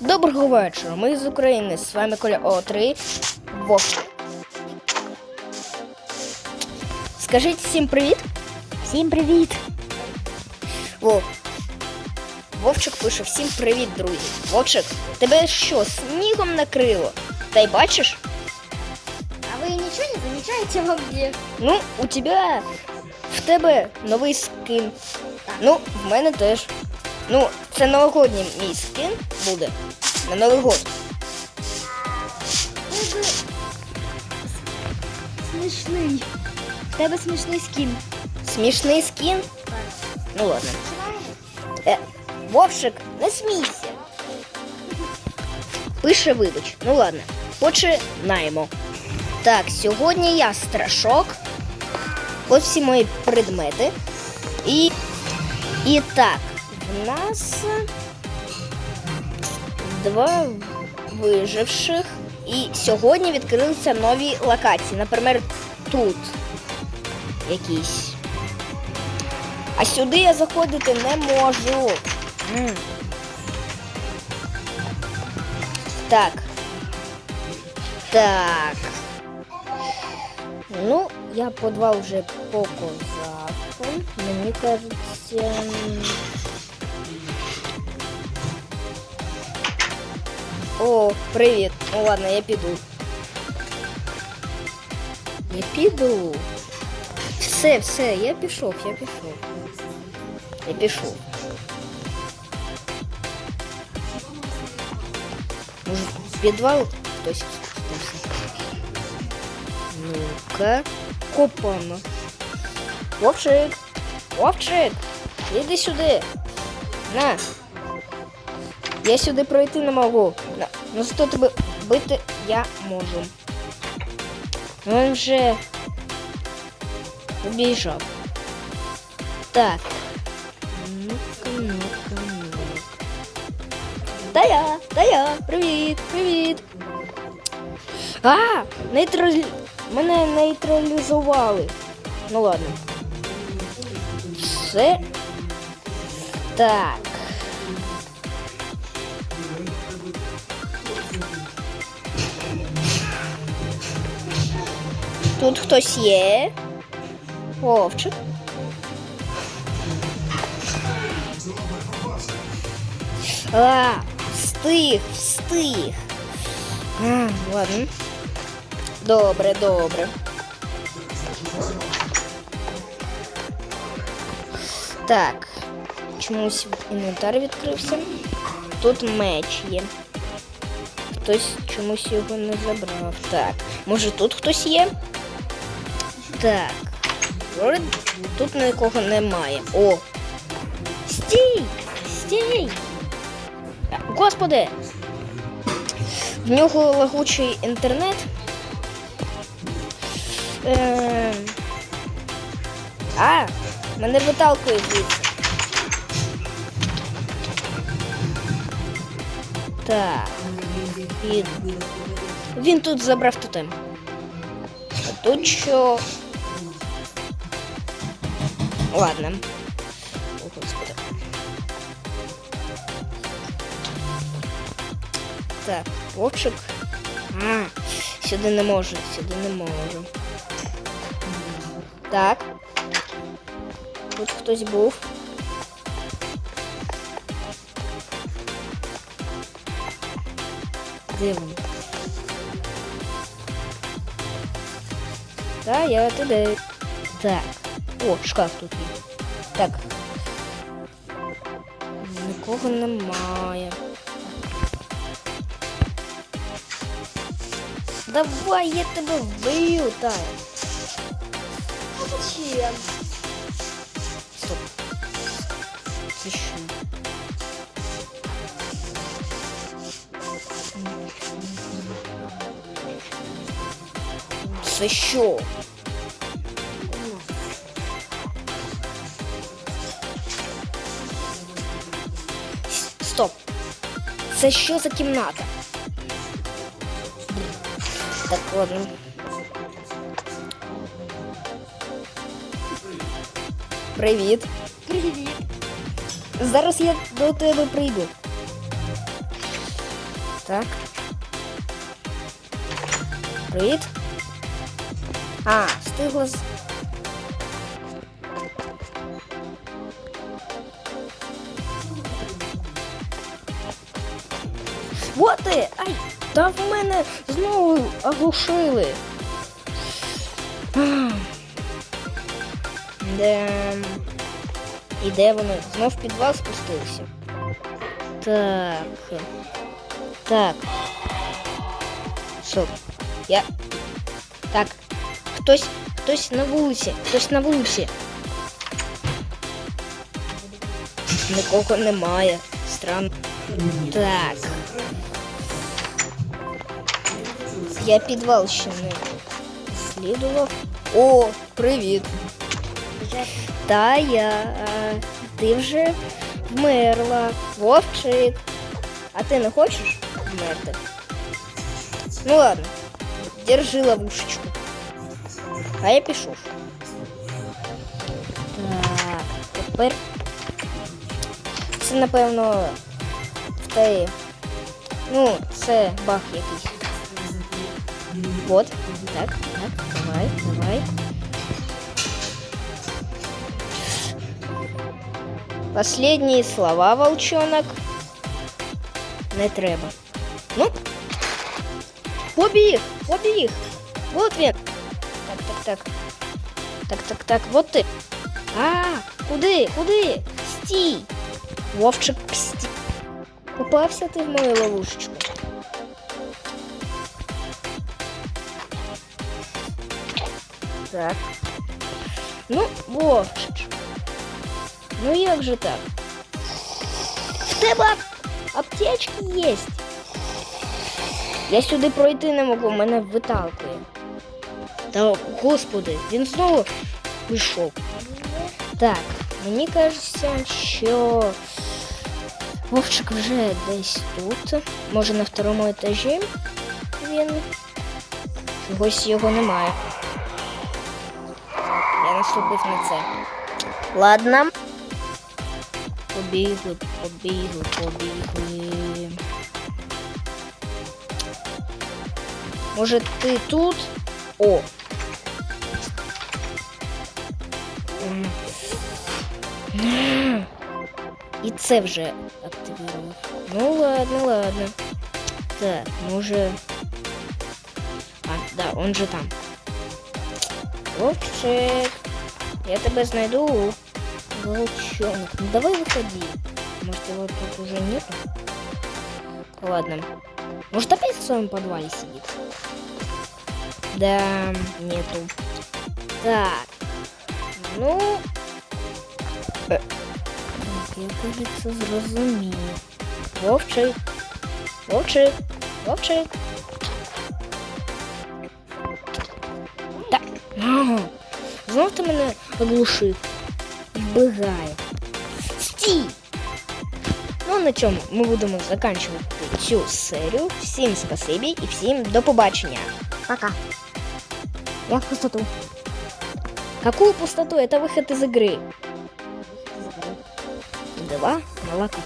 Доброго вечора. Ми з України. З вами Коля О3. Вовчик. Скажіть всім привіт. Всім привіт! Вов. Вовчик пише всім привіт, друзі. Вовчик, тебе що, снігом накрило? Та й бачиш? А ви нічого не замічаєте вообще? Ну, у тебе в тебе новий скин. Ну, в мене теж. Ну, це новогодній мій скин буде на Новий год. Тебе смішний. Тебе смішний скін. Смішний скін? Ну ладно. Е, Вовшик, не смійся. Пише вибач. Ну ладно. Починаємо. Так, сьогодні я страшок. Ось всі мої предмети. І. І так, в нас два виживших. І сьогодні відкрилися нові локації. Наприклад, тут якісь. А сюди я заходити не можу. Так. Так. Ну, я подвал вже показав. Мені кажеться. О, привіт. Ну ладно, я піду. Я піду. Все, все, я пішов, я пішов. Я пішов. Може, в підвал хтось спустився? Ну-ка, копано. Вовчик! Вовчик! Іди сюди. На. Я сюди пройти не можу. Ну зато тебе бити я можу. Ну, Він вже убіжав. Так. Ну-ка, ну-ка, ну-ка. Та я, та я, привіт, привіт. А, нейтралі... мене нейтралізували. Ну ладно. Все. Так. Тут хтось є. Вовчик. А, встиг, встиг. А, ладно. Добре, добре. Так. Чомусь інвентар відкрився. Тут меч є. Хтось чомусь його не забрав. Так. Може тут хтось є? Так. Вроде Тут нікого немає. О! Стій! Стій! Господи! В нього лагучий інтернет. Е... А, мене виталкує звідси. Так. І... Він тут забрав тотем. А тут що? Ладно. О, господи. Так, вовчик. А, сюди не можу, сюди не можу. Так. Тут хтось був. Він? Та я туди. Так. О, шкаф тут є. Так. Нікого немає. Давай, я тебе вбию, Тая. А зачем? Стоп. Це що? Стоп. Це що за кімната? Так, ладно. Привіт. Привіт. Зараз я до тебе прийду. Так. Привіт. А, встигла з. Вот ти! Ай! Та в мене знову оглушили. Де... І де вони? Знов в підвал спустилися. Так. Так. Стоп. Я. Так. Хтось. Хтось на вулиці. Хтось на вулиці. Нікого немає. Странно. Так. Я підвал ще не слідував. О, привіт. Та я. А, ти вже вмерла. Вовчик. А ти не хочеш вмерти? Ну ладно. Держи ловушечку. А я пішов. Так, тепер. Це, напевно, в те. Ну, це баг якийсь. Вот. Так, так, давай, давай. Последние слова, волчонок. Не треба. Ну. Побіг, побіг. Вот він. Так, так, так. Так, так, так, вот ти. А, куди, куди? Стій. Вовчик, стій. Попався ти в мою ловушечку. Так. Ну, Вовчич. Ну як же так? В тебе аптечки є. Я сюди пройти не можу, мене виталкує. Та господи, він знову пішов. Так, мені кажеться, що Вовчик вже десь тут. Може на второму етажі він. Чогось його немає. Я наступив на це. Ладно. Побігли, побігли, побігли. Може ти тут? О. І це вже активував. Ну ладно, ладно. Так, може. А, да, он же там. Вовчик, я тебе знайду. Волчонок, ну давай выходи. Может его тут уже нету? Ладно. Может опять в своем подвале сидит? Да, нету. Так. Ну. Э. Я, кажется, зрозумів. Вовчик. Вовчик. Вовчик. Так. Знов ти мене оглушив. Вбігає. Стій! Ну, на цьому ми будемо закінчувати цю серію. Всім спасибі і всім до побачення. Пока. Я в пустоту. Какую пустоту? Это выход из игры. Два молока.